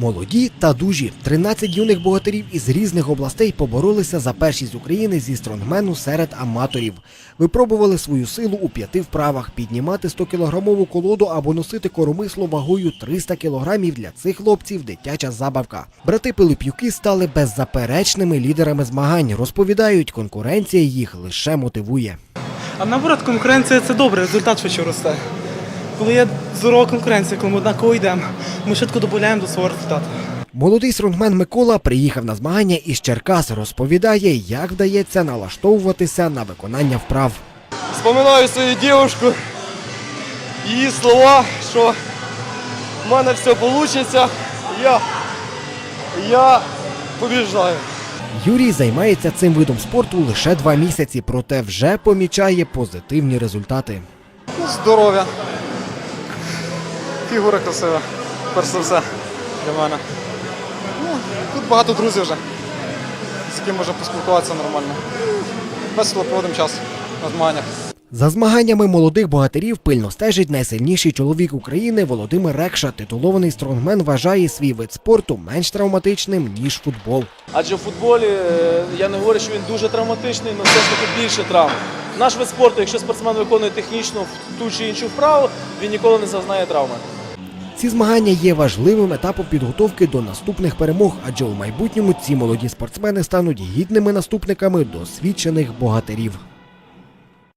Молоді та дужі 13 юних богатирів із різних областей поборолися за першість України зі стронгмену серед аматорів. Випробували свою силу у п'яти вправах. Піднімати 100-кілограмову колоду або носити коромисло вагою 300 кілограмів для цих хлопців дитяча забавка. Брати Пилип'юки стали беззаперечними лідерами змагань. Розповідають, конкуренція їх лише мотивує. А наоборот, конкуренція це добре, результат швидше росте. Коли є здорова конкуренція, коли ми однаково йдемо, ми швидко додаємо до свого результату. Молодий стронгмен Микола приїхав на змагання із Черкас. Розповідає, як вдається налаштовуватися на виконання вправ. Вспоминаю свою дівчинку, її слова, що в мене все вийде, я, я побіждаю. Юрій займається цим видом спорту лише два місяці, проте вже помічає позитивні результати. Здоров'я. Фігура красива, перш за все, для мене. Ну, тут багато друзів вже, з якими можна поспілкуватися нормально. Весело проводимо час на змаганнях. За змаганнями молодих богатирів пильно стежить найсильніший чоловік України Володимир Рекша. Титулований стронгмен вважає свій вид спорту менш травматичним ніж футбол. Адже в футболі е, я не говорю, що він дуже травматичний, але все ж таки більше травм. Наш вид спорту, якщо спортсмен виконує технічно ту чи іншу вправу, він ніколи не зазнає травми. Ці змагання є важливим етапом підготовки до наступних перемог, адже у майбутньому ці молоді спортсмени стануть гідними наступниками досвідчених богатирів.